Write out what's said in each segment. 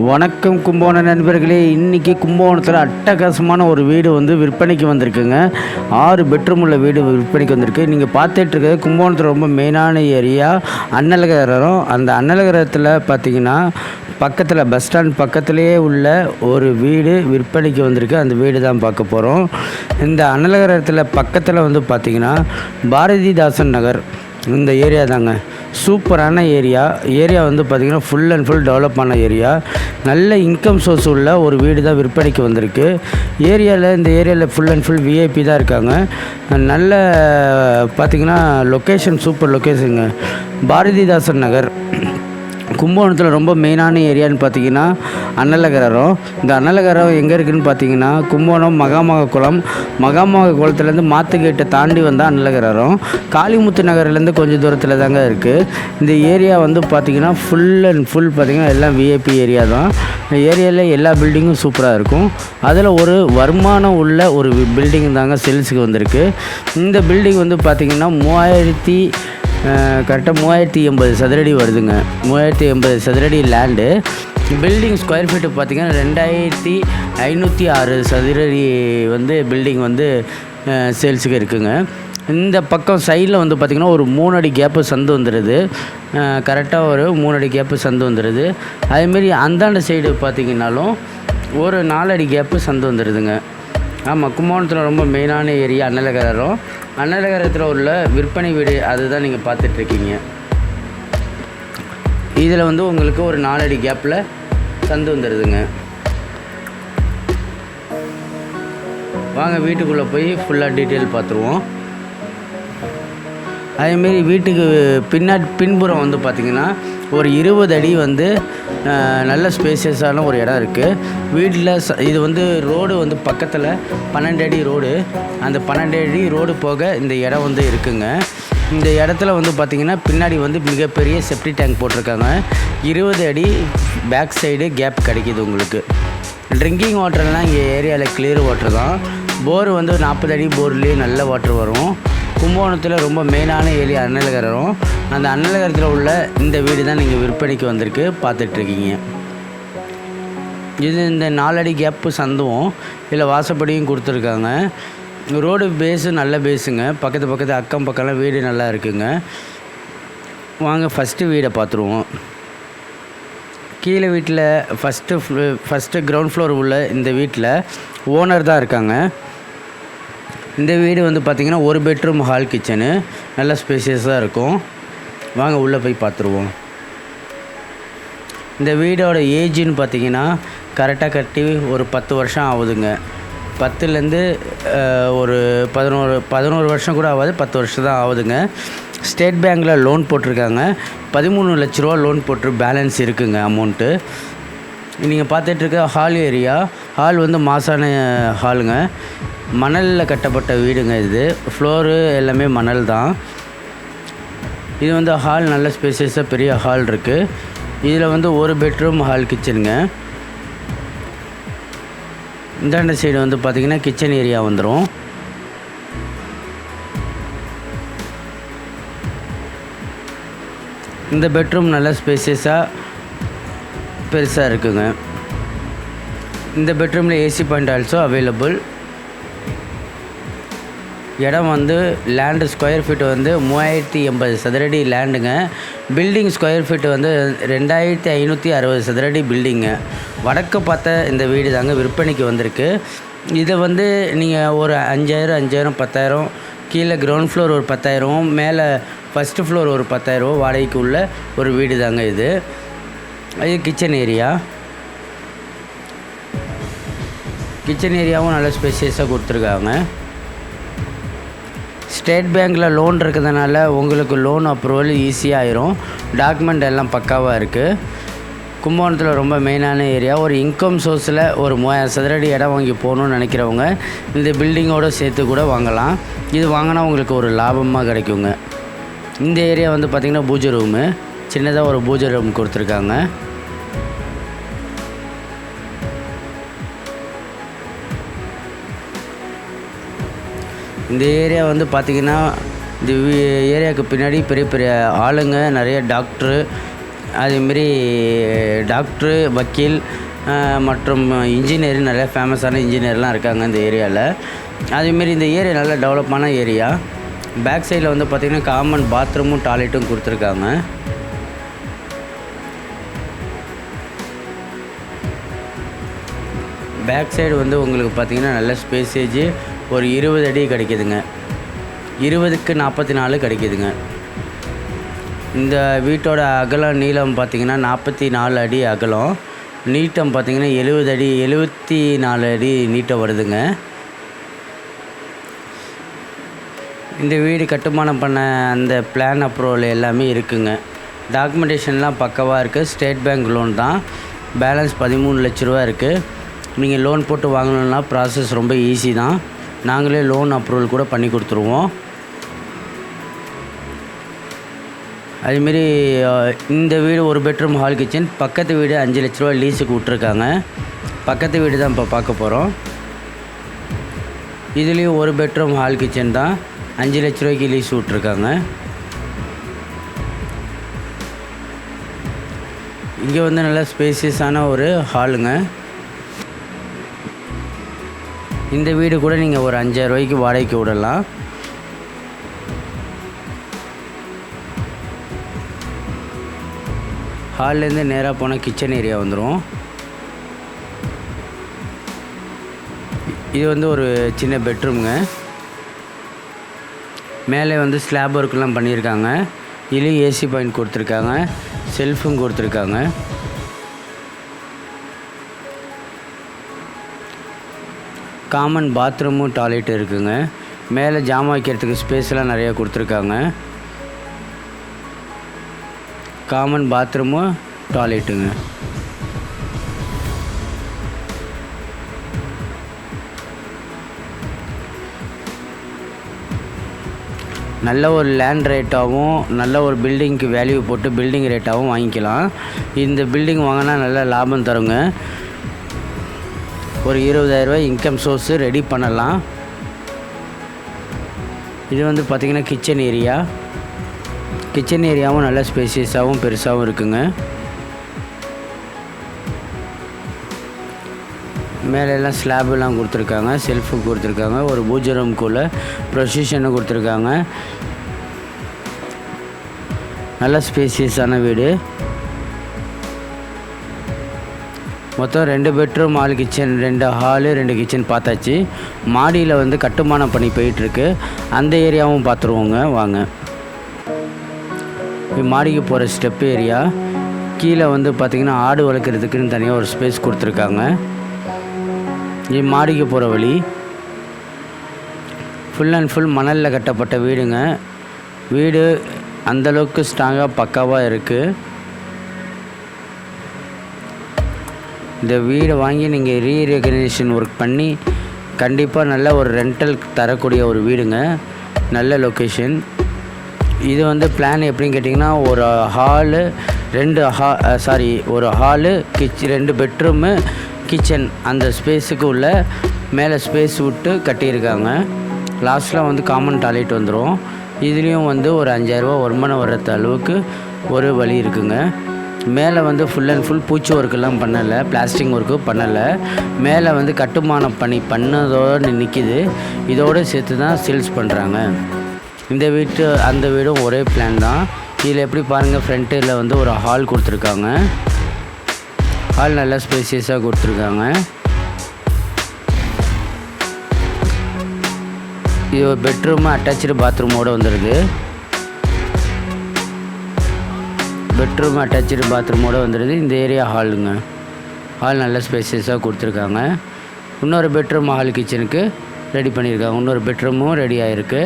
வணக்கம் கும்பகோணம் நண்பர்களே. இன்றைக்கி கும்பகோணத்தில் அட்டகாசமான ஒரு வீடு வந்து விற்பனைக்கு வந்திருக்குங்க. ஆறு பெட்ரூம் உள்ள வீடு விற்பனைக்கு வந்திருக்கு. நீங்கள் பார்த்துட்டு இருக்கிறது கும்பகோணத்தில் ரொம்ப மெயினான ஏரியா அன்னலகரம் அந்த அன்னலகரத்தில் பார்த்தீங்கன்னா பக்கத்தில் பஸ் ஸ்டாண்ட் பக்கத்துலேயே உள்ள ஒரு வீடு விற்பனைக்கு வந்திருக்கு. அந்த வீடு தான் பார்க்க போகிறோம் இந்த அன்னலகரத்தில் பக்கத்தில் வந்து பார்த்திங்கன்னா பாரதிதாசன் நகர். இந்த ஏரியா தாங்க. சூப்பரான ஏரியா. ஏரியா வந்து பார்த்திங்கன்னா ஃபுல் அண்ட் ஃபுல் டெவலப் ஆன ஏரியா. நல்ல இன்கம் சோர்ஸ் உள்ள ஒரு வீடு தான் விற்பனைக்கு வந்திருக்கு. ஏரியாவில் இந்த ஏரியாவில் ஃபுல் அண்ட் ஃபுல் விஐபி தான் இருக்காங்க. நல்ல பார்த்திங்கன்னா லொக்கேஷன் சூப்பர் லொக்கேஷனுங்க பாரதிதாசன் நகர். கும்பகோணத்தில் ரொம்ப மெயினான ஏரியான்னு பார்த்தீங்கன்னா அன்னலகரம் இந்த அன்னலகரம் எங்கே இருக்குதுன்னு பார்த்தீங்கன்னா கும்பகோணம் மகாமக குளம் மகாமக குளத்துலேருந்து மாத்துக்கேட்டை தாண்டி வந்தால் அன்னலகரம் காளிமுத்து நகர்லேருந்து கொஞ்சம் தூரத்தில் தாங்க இருக்குது இந்த ஏரியா வந்து பார்த்திங்கன்னா ஃபுல் அண்ட் ஃபுல் பார்த்திங்கன்னா எல்லாம் விஐபி ஏரியா தான். இந்த ஏரியாவில் எல்லா பில்டிங்கும் சூப்பராக இருக்கும். அதில் ஒரு வருமானம் உள்ள ஒரு பில்டிங் தாங்க சேல்ஸுக்கு வந்திருக்கு. இந்த பில்டிங் வந்து பார்த்திங்கன்னா மூவாயிரத்தி கரெக்டாக மூவாயிரத்தி எண்பது சதுரடி வருதுங்க. மூவாயிரத்தி எண்பது சதுரடி லேண்டு பில்டிங் ஸ்கொயர் ஃபீட்டு பார்த்திங்கன்னா ரெண்டாயிரத்தி ஐநூற்றி ஆறு சதுரடி வந்து பில்டிங் வந்து சேல்ஸுக்கு இருக்குங்க. இந்த பக்கம் சைடில் வந்து பார்த்திங்கன்னா ஒரு மூணு அடி கேப்பு சந்து வந்துடுது கரெக்டாக ஒரு மூணு அடி கேப்பு சந்து வந்துடுது அதேமாரி அந்தாண்ட சைடு பார்த்திங்கனாலும் ஒரு நாலடி கேப்பு சந்து வந்துடுதுங்க ஆமாம் கும்பகோணத்தில் ரொம்ப மெயினான ஏரியா அன்னலகரம் அன்னலகரத்தில் உள்ள விற்பனை வீடு அதுதான் நீங்கள் பார்த்துட்ருக்கீங்க. இதில் வந்து உங்களுக்கு ஒரு நாலடி கேப்பில் சந்து வந்துடுதுங்க வாங்க வீட்டுக்குள்ளே போய் ஃபுல்லாக டீட்டெயில் பார்த்துருவோம். அதேமாரி வீட்டுக்கு பின்னாடி பின்புறம் வந்து பார்த்திங்கன்னா ஒரு இருபது அடி வந்து நல்ல ஸ்பேசியஸான ஒரு இடம் இருக்குது வீட்டில் ச இது வந்து ரோடு வந்து பக்கத்தில் பன்னெண்டு அடி ரோடு. அந்த பன்னெண்டு அடி ரோடு போக இந்த இடம் வந்து இருக்குங்க. இந்த இடத்துல வந்து பார்த்திங்கன்னா பின்னாடி வந்து மிகப்பெரிய செப்டி டேங்க் போட்டிருக்காங்க. இருபது அடி பேக் சைடு கேப் கிடைக்கிது உங்களுக்கு. ட்ரிங்கிங் வாட்டர்லாம் இங்கே ஏரியாவில் கிளியர் வாட்டர் தான். போர் வந்து நாற்பது அடி போர்லேயே நல்ல வாட்டர் வரும். கும்பகோணத்தில் ரொம்ப மெயினான ஏரியா அண்ணலகரம் அந்த அன்னலகரத்தில் உள்ள இந்த வீடு தான் நீங்கள் விற்பனைக்கு வந்திருக்கு பார்த்துட்ருக்கீங்க. இது இந்த நாலடி கேப்பு சந்தும் இதில் வாசப்படியும் கொடுத்துருக்காங்க. ரோடு பேஸு நல்ல பேஸுங்க பக்கத்து பக்கத்து அக்கம் பக்கம்லாம் வீடு நல்லா இருக்குங்க. வாங்க ஃபஸ்ட்டு வீடை பார்த்துருவோம். கீழே வீட்டில் ஃபஸ்ட்டு ஃபஸ்ட்டு கிரவுண்ட் ஃப்ளோர் உள்ள இந்த வீட்டில் ஓனர் தான் இருக்காங்க. இந்த வீடு வந்து பார்த்திங்கன்னா ஒரு பெட்ரூம் ஹால் கிச்சனு நல்ல ஸ்பேசியஸாக இருக்கும். வாங்க உள்ளே போய் பார்த்துருவோம் இந்த வீடோட ஏஜ்னு பார்த்தீங்கன்னா கரெக்டாக கட்டி ஒரு பத்து வருஷம் ஆகுதுங்க. பத்துலேருந்து ஒரு பதினோரு பதினோரு வருஷம் கூட ஆகாது பத்து வருஷம் தான் ஆகுதுங்க. ஸ்டேட் பேங்க்கில் லோன் போட்டிருக்காங்க. பதிமூணு லட்ச ரூபா லோன் போட்டு பேலன்ஸ் இருக்குங்க அமௌண்ட்டு. நீங்கள் பார்த்துட்ருக்க ஹால் ஏரியா ஹால் வந்து மாசான ஹாலுங்க மணலில் கட்டப்பட்ட வீடுங்க இது. ஃப்ளோரு எல்லாமே மணல் தான். இது வந்து ஹால் நல்ல ஸ்பேசியஸாக பெரிய ஹால் இருக்குது இதில் வந்து ஒரு பெட்ரூம் ஹால் கிச்சனுங்க இந்தாண்ட சைடு வந்து பார்த்திங்கன்னா கிச்சன் ஏரியா வந்துடும் இந்த பெட்ரூம் நல்ல ஸ்பேசியஸாக பெருசாக இருக்குங்க. இந்த பெட்ரூமில் ஏசி பாயிண்ட் ஆல்சோ அவைலபிள் இடம் வந்து லேண்டு ஸ்கொயர் ஃபீட் வந்து மூவாயிரத்தி எண்பது சதுரடி லேண்டுங்க பில்டிங் ஸ்கொயர் ஃபீட் வந்து ரெண்டாயிரத்தி ஐநூற்றி அறுபது சதுரடி பில்டிங்க வடக்கு பார்த்த இந்த வீடு தாங்க விற்பனைக்கு வந்திருக்கு. இதை வந்து நீங்கள் ஒரு அஞ்சாயிரம் அஞ்சாயிரம் பத்தாயிரம் கீழே கிரவுண்ட் ஃப்ளோர் ஒரு பத்தாயிரம் மேலே ஃபஸ்ட்டு ஃப்ளோர் ஒரு பத்தாயிரம் வாடகைக்கு உள்ள ஒரு வீடு தாங்க இது. இது கிச்சன் ஏரியா கிச்சன் ஏரியாவும் நல்ல ஸ்பெஷியஸாக கொடுத்துருக்காங்க. ஸ்டேட் பேங்க்கில் லோன் இருக்கிறதுனால உங்களுக்கு லோன் அப்ரூவல் ஈஸியாக ஆயிரும். டாக்குமெண்ட் எல்லாம் பக்காவாக இருக்குது கும்பகோணத்தில் ரொம்ப மெயினான ஏரியா. ஒரு இன்கம் சோர்ஸில் ஒரு மூவாயிரம் சதுரடி இடம் வாங்கி போகணுன்னு நினைக்கிறவங்க இந்த பில்டிங்கோடு சேர்த்து கூட வாங்கலாம். இது வாங்கினா உங்களுக்கு ஒரு லாபமாக கிடைக்குங்க. இந்த ஏரியா வந்து பார்த்திங்கன்னா பூஜை ரூமு சின்னதாக ஒரு பூஜை ரூம் கொடுத்துருக்காங்க. இந்த ஏரியா வந்து பார்த்திங்கன்னா இந்த ஏரியாவுக்கு பின்னாடி பெரிய பெரிய ஆளுங்க நிறைய டாக்டரு அதேமாரி டாக்டரு வக்கீல் மற்றும் இன்ஜினியர் நிறைய ஃபேமஸான இன்ஜினியர்லாம் இருக்காங்க இந்த ஏரியாவில் அதேமாரி இந்த ஏரியா நல்ல டெவலப்பான ஏரியா. பேக் சைடில் வந்து பார்த்திங்கன்னா காமன் பாத்ரூமும் டாய்லெட்டும் கொடுத்துருக்காங்க. பேக் சைடு வந்து உங்களுக்கு பார்த்தீங்கன்னா நல்ல ஸ்பேசேஜ் ஒரு இருபது அடி கிடைக்குதுங்க. இருபதுக்கு நாற்பத்தி நாலு கிடைக்கிதுங்க. இந்த வீட்டோட அகலம் நீளம் பார்த்தீங்கன்னா நாற்பத்தி நாலு அடி அகலம். நீட்டம் பார்த்திங்கன்னா எழுபது அடி எழுபத்தி நாலு அடி நீட்டம் வருதுங்க. இந்த வீடு கட்டுமானம் பண்ண அந்த பிளான் அப்ரூவல் எல்லாமே இருக்குங்க. டாக்குமெண்டேஷன்லாம் பக்கவாக இருக்குது ஸ்டேட் பேங்க் லோன் தான். பேலன்ஸ் பதிமூணு லட்ச ரூபா இருக்குது நீங்கள் லோன் போட்டு வாங்கணுன்னா ப்ராசஸ் ரொம்ப ஈஸி தான். நாங்களே லோன் அப்ரூவல் கூட பண்ணி கொடுத்துருவோம். அதேமாரி இந்த வீடு ஒரு பெட்ரூம் ஹால் கிச்சன் பக்கத்து வீடு அஞ்சு லட்ச ரூபா லீஸுக்கு விட்ருக்காங்க பக்கத்து வீடு தான் இப்போ பார்க்க போகிறோம் இதுலேயும் ஒரு பெட்ரூம் ஹால் கிச்சன் தான். அஞ்சு லட்ச ரூபாய்க்கு லீஸ் விட்ருக்காங்க இங்கே வந்து நல்லா ஸ்பேசியஸான ஒரு ஹாலுங்க இந்த வீடு கூட நீங்கள் ஒரு அஞ்சாயிரம் ரூபாய்க்கு வாடகைக்கு விடலாம். ஹால்லேருந்து நேராக போனால் கிச்சன் ஏரியா வந்துடும் இது வந்து ஒரு சின்ன பெட்ரூம்ங்க மேலே வந்து ஸ்லாப் ஒர்க்லாம் பண்ணியிருக்காங்க. இதுலேயும் ஏசி பாயிண்ட் கொடுத்துருக்காங்க. செல்ஃபும் கொடுத்துருக்காங்க. காமன் பாத்ரூமும் டாய்லெட் இருக்குங்க. மேலே ஜாமான் வைக்கிறதுக்கு ஸ்பேஸ்லாம் நிறையா கொடுத்துருக்காங்க. காமன் பாத்ரூமும் டாய்லெட்டுங்க நல்ல ஒரு லேண்ட் ரேட்டாகவும் நல்ல ஒரு பில்டிங்க்கு வேல்யூ போட்டு பில்டிங் ரேட்டாகவும் வாங்கிக்கலாம். இந்த பில்டிங் வாங்கினா நல்ல லாபம் தருங்க. ஒரு இருபதாயிரரூவா இன்கம் சோர்ஸு ரெடி பண்ணலாம். இது வந்து பார்த்திங்கன்னா கிச்சன் ஏரியா கிச்சன் ஏரியாவும் நல்ல ஸ்பேசியஸாகவும் பெருசாகவும் இருக்குங்க. மேலே எல்லாம் ஸ்லாபெல்லாம் கொடுத்துருக்காங்க. செல்ஃபு கொடுத்துருக்காங்க. ஒரு பூஜை ரூம்குள்ளே ப்ரொசிஷனும் கொடுத்துருக்காங்க. நல்ல ஸ்பேசியஸான வீடு. மொத்தம் ரெண்டு பெட்ரூம் ஹால் கிச்சன் ரெண்டு ஹாலு ரெண்டு கிச்சன் பார்த்தாச்சு. மாடியில் வந்து கட்டுமானம் பண்ணி போயிட்டுருக்கு. அந்த ஏரியாவும் பார்த்துருவோங்க வாங்க. இது மாடிக்கு போகிற ஸ்டெப் ஏரியா கீழே வந்து பார்த்திங்கன்னா ஆடு வளர்க்குறதுக்குன்னு தனியாக ஒரு ஸ்பேஸ் கொடுத்துருக்காங்க. இது மாடிக்கு போகிற வழி. ஃபுல் அண்ட் ஃபுல் மணலில் கட்டப்பட்ட வீடுங்க. வீடு அந்தளவுக்கு ஸ்ட்ராங்காக பக்காவாக இருக்குது இந்த வீடை வாங்கி நீங்கள் ரீரெகனைசேஷன் ஒர்க் பண்ணி கண்டிப்பாக நல்ல ஒரு ரெண்டல் தரக்கூடிய ஒரு வீடுங்க. நல்ல லொக்கேஷன் இது வந்து பிளான் எப்படின்னு கேட்டிங்கன்னா ஒரு ஹாலு ரெண்டு ஹா சாரி ஒரு ஹாலு கிச் ரெண்டு பெட்ரூமு கிச்சன் அந்த ஸ்பேஸுக்கு உள்ள மேலே ஸ்பேஸ் விட்டு கட்டியிருக்காங்க. லாஸ்ட்டில் வந்து காமன் டாய்லெட் வந்துடும் இதுலேயும் வந்து ஒரு அஞ்சாயிரரூபா வருமானம் வர்றது அளவுக்கு ஒரு வழி இருக்குங்க. மேலே வந்து ஃபுல் அண்ட் ஃபுல் பூச்சி ஒர்க்கெல்லாம் பண்ணலை பிளாஸ்டிக் ஒர்க்கு பண்ணலை. மேலே வந்து கட்டுமானம் பணி பண்ணதோடு நிற்கிது இதோடு சேர்த்து தான் சேல்ஸ் பண்ணுறாங்க இந்த வீட்டு அந்த வீடும் ஒரே பிளான் தான். இதில் எப்படி பாருங்கள் ஃப்ரண்ட்டில் வந்து ஒரு ஹால் கொடுத்துருக்காங்க. ஹால் நல்லா ஸ்பேசியஸாக கொடுத்துருக்காங்க. இது ஒரு பெட்ரூமு அட்டாச்சு பாத்ரூமோடு வந்துடுது பெட்ரூம் அட்டாச்சு பாத்ரூமோடு வந்துடுது இந்த ஏரியா ஹாலுங்க. ஹால் நல்ல ஸ்பேசியஸாக கொடுத்துருக்காங்க. இன்னொரு பெட்ரூம் ஹால் கிச்சனுக்கு ரெடி பண்ணியிருக்காங்க. இன்னொரு பெட்ரூமும் ரெடி ஆகிருக்கு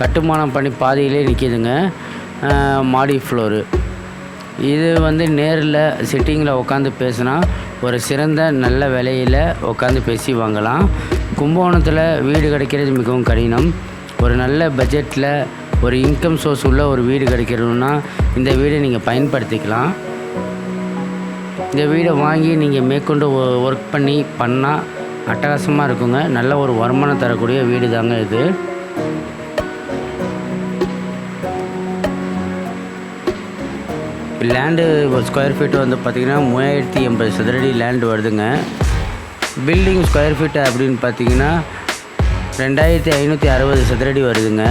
கட்டுமானம் பண்ணி பாதியிலே நிற்கிதுங்க மாடி ஃப்ளோரு. இது வந்து நேரில் சிட்டிங்கில் உட்காந்து பேசினா ஒரு சிறந்த நல்ல விலையில் உட்காந்து பேசி வாங்கலாம். கும்பகோணத்தில் வீடு கிடைக்கிறது மிகவும் கடினம். ஒரு நல்ல பட்ஜெட்டில் ஒரு இன்கம் சோர்ஸ் உள்ள ஒரு வீடு கிடைக்கணும்னா இந்த வீடை நீங்கள் பயன்படுத்திக்கலாம். இந்த வீடை வாங்கி நீங்கள் மேற்கொண்டு ஒர்க் பண்ணி பண்ணால் அட்டகாசமாக இருக்குங்க. நல்ல ஒரு வருமானம் தரக்கூடிய வீடு தாங்க இது. லேண்டு ஸ்கொயர் ஃபீட் வந்து பார்த்திங்கன்னா மூவாயிரத்தி எண்பது சதுரடி லேண்டு வருதுங்க. பில்டிங் ஸ்கொயர் ஃபீட் அப்படின்னு பார்த்தீங்கன்னா ரெண்டாயிரத்தி ஐநூற்றி அறுபது சதுரடி வருதுங்க.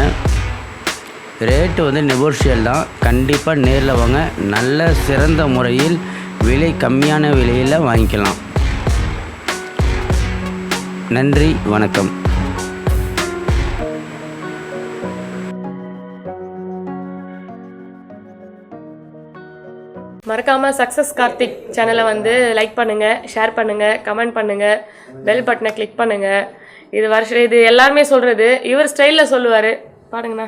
ரேட்டு வந்து நெகோஷியல் தான். கண்டிப்பாக நேரில் வாங்க. நல்ல சிறந்த முறையில் விலை கம்மியான விலையில் வாங்கிக்கலாம். நன்றி வணக்கம். மறக்காமல் சக்ஸஸ் கார்த்திக் சேனலை வந்து லைக் பண்ணுங்கள் ஷேர் பண்ணுங்கள் கமெண்ட் பண்ணுங்கள் பெல் பட்டனை கிளிக் பண்ணுங்கள் இது வருஷம் இது எல்லாருமே சொல்கிறது இவர் ஸ்டைலில் சொல்லுவார். பாடுங்கண்ணா